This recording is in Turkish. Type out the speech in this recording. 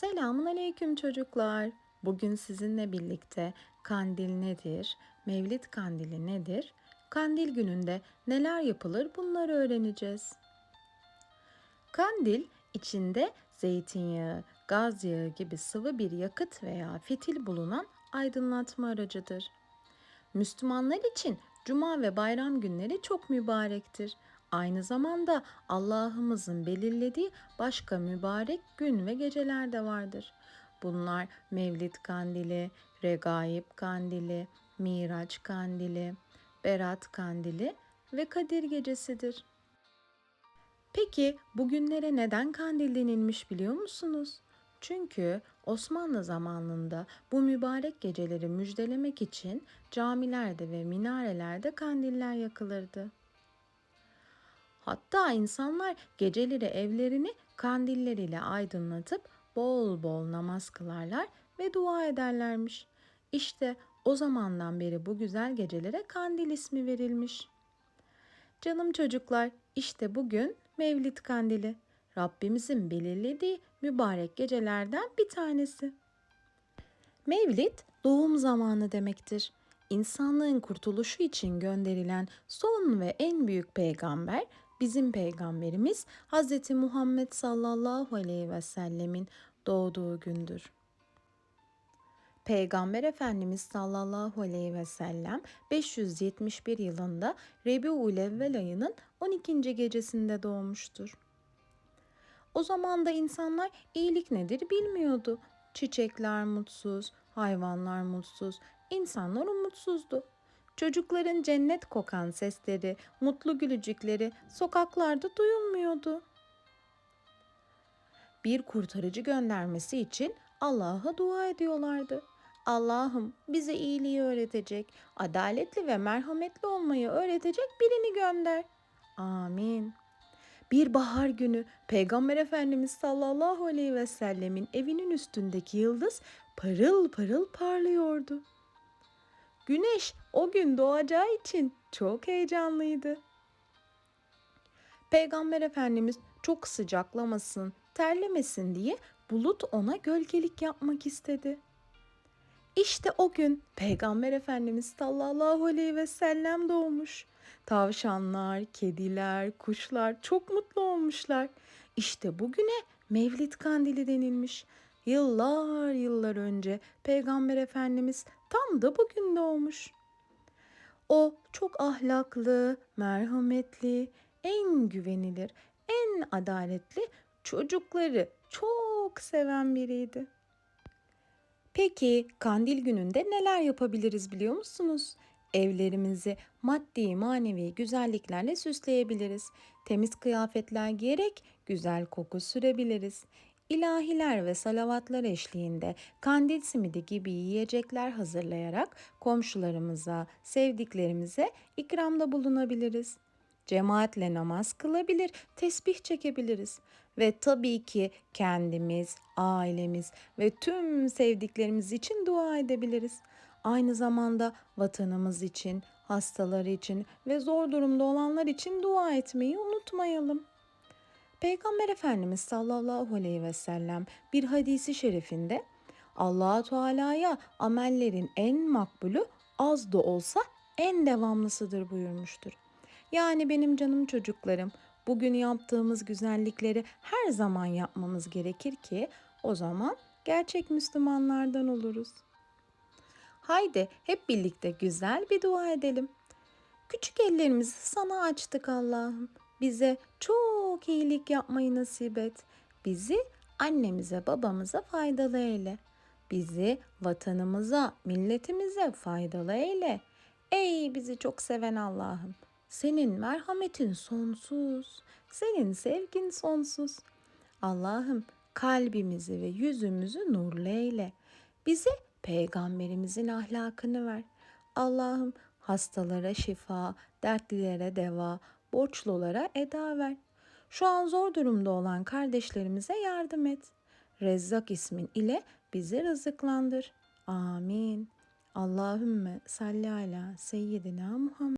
Selamun aleyküm çocuklar. Bugün sizinle birlikte kandil nedir, mevlid kandili nedir, kandil gününde neler yapılır bunları öğreneceğiz. Kandil içinde zeytinyağı, gaz yağı gibi sıvı bir yakıt veya fitil bulunan aydınlatma aracıdır. Müslümanlar için cuma ve bayram günleri çok mübarektir. Aynı zamanda Allah'ımızın belirlediği başka mübarek gün ve geceler de vardır. Bunlar Mevlid kandili, Regaib kandili, Miraç kandili, Berat kandili ve Kadir gecesidir. Peki bugünlere neden kandil denilmiş biliyor musunuz? Çünkü Osmanlı zamanında bu mübarek geceleri müjdelemek için camilerde ve minarelerde kandiller yakılırdı. Hatta insanlar geceleri evlerini kandiller ile aydınlatıp bol bol namaz kılarlar ve dua ederlermiş. İşte o zamandan beri bu güzel gecelere kandil ismi verilmiş. Canım çocuklar, işte bugün Mevlid Kandili. Rabbimizin belirlediği mübarek gecelerden bir tanesi. Mevlid doğum zamanı demektir. İnsanlığın kurtuluşu için gönderilen son ve en büyük peygamber bizim peygamberimiz Hz. Muhammed sallallahu aleyhi ve sellemin doğduğu gündür. Peygamber Efendimiz sallallahu aleyhi ve sellem 571 yılında Rebiul Evvel ayının 12. gecesinde doğmuştur. O zaman da insanlar iyilik nedir bilmiyordu. Çiçekler mutsuz, hayvanlar mutsuz, insanlar umutsuzdu. Çocukların cennet kokan sesleri, mutlu gülücükleri sokaklarda duyulmuyordu. Bir kurtarıcı göndermesi için Allah'a dua ediyorlardı. Allah'ım bize iyiliği öğretecek, adaletli ve merhametli olmayı öğretecek birini gönder. Amin. Bir bahar günü Peygamber Efendimiz sallallahu aleyhi ve sellemin evinin üstündeki yıldız parıl parıl parlıyordu. Güneş o gün doğacağı için çok heyecanlıydı. Peygamber Efendimiz çok sıcaklamasın, terlemesin diye bulut ona gölgelik yapmak istedi. İşte o gün Peygamber Efendimiz sallallahu aleyhi ve sellem doğmuş. Tavşanlar, kediler, kuşlar çok mutlu olmuşlar. İşte bugüne Mevlid Kandili denilmiş. Yıllar yıllar önce Peygamber Efendimiz tam da bugün doğmuş. O çok ahlaklı, merhametli, en güvenilir, en adaletli, çocukları çok seven biriydi. Peki kandil gününde neler yapabiliriz biliyor musunuz? Evlerimizi maddi manevi güzelliklerle süsleyebiliriz. Temiz kıyafetler giyerek güzel koku sürebiliriz. İlahiler ve salavatlar eşliğinde kandil simidi gibi yiyecekler hazırlayarak komşularımıza, sevdiklerimize ikramda bulunabiliriz. Cemaatle namaz kılabilir, tesbih çekebiliriz. Ve tabii ki kendimiz, ailemiz ve tüm sevdiklerimiz için dua edebiliriz. Aynı zamanda vatanımız için, hastalar için ve zor durumda olanlar için dua etmeyi unutmayalım. Peygamber Efendimiz sallallahu aleyhi ve sellem bir hadisi şerifinde Allah Teala'ya amellerin en makbulü az da olsa en devamlısıdır buyurmuştur. Yani benim canım çocuklarım bugün yaptığımız güzellikleri her zaman yapmamız gerekir ki o zaman gerçek Müslümanlardan oluruz. Haydi hep birlikte güzel bir dua edelim. Küçük ellerimizi sana açtık Allah'ım. Bize çok iyilik yapmayı nasip et. Bizi annemize babamıza faydalı eyle. Bizi vatanımıza, milletimize faydalı eyle. Ey bizi çok seven Allah'ım. Senin merhametin sonsuz. Senin sevgin sonsuz. Allah'ım kalbimizi ve yüzümüzü nurlu eyle. Bize peygamberimizin ahlakını ver. Allah'ım hastalara şifa, dertlilere deva, borçlulara eda ver. Şu an zor durumda olan kardeşlerimize yardım et. Rezzak ismin ile bizi rızıklandır. Amin. Allahümme salli ala seyyidina Muhammed.